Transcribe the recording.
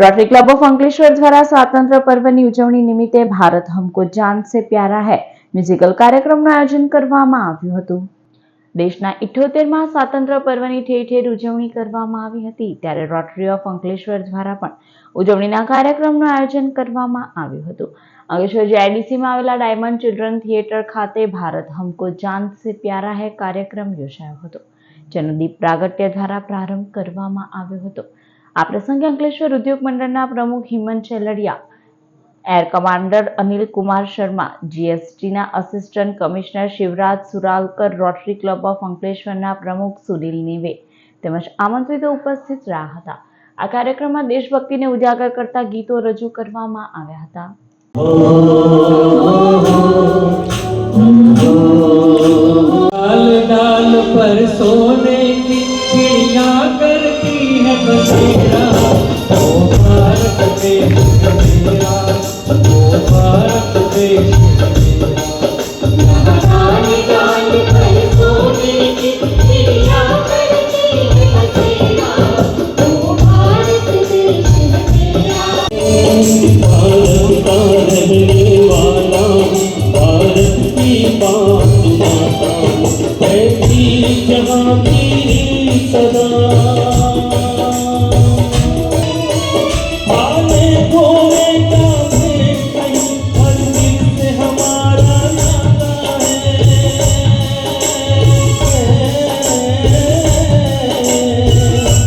Rotary club of Ankleshwar દ્વારા સ્વાતંત્ર્ય પર્વની ઉજવણી નિમિત્તે ભારત હમકો જાન સે પ્યારા હૈ. મ્યુઝિકલ કાર્યક્રમનું આયોજન કરવામાં આવ્યું હતું. દેશના ઇઠ્ઠોતેરમાં સ્વાતંત્ર્ય પર્વની ઠેર ઠેર ઉજવણી કરવામાં આવી હતી. ત્યારે રોટરી ઓફ અંકલેશ્વર દ્વારા પણ ઉજવણીના કાર્યક્રમનું આયોજન કરવામાં આવ્યું હતું. અંકલેશ્વર જીઆઈડીસીમાં આવેલા ડાયમંડ ચિલ્ડ્રન થિયેટર ખાતે ભારત હમકો જાન સે પ્યારા હૈ કાર્યક્રમ યોજાયો હતો. જેનો દીપ પ્રાગટ્ય દ્વારા પ્રારંભ કરવામાં આવ્યો હતો. આ પ્રસંગે અંકલેશ્વર ઉદ્યોગ મંડળના પ્રમુખ હિમંત છેલડિયા એર કમાન્ડર અનિલ કુમાર શર્મા જીએસટીના assistant commissioner Shivraj Suralkar rotary club of અંકલેશ્વરના પ્રમુખ સુનિલ નિવે તેમજ આમંત્રિતો ઉપસ્થિત રહ્યા હતા આ કાર્યક્રમમાં દેશભક્તિને ઉજાગર કરતા ગીતો રજૂ કરવામાં આવ્યા હતા પર સોને aqui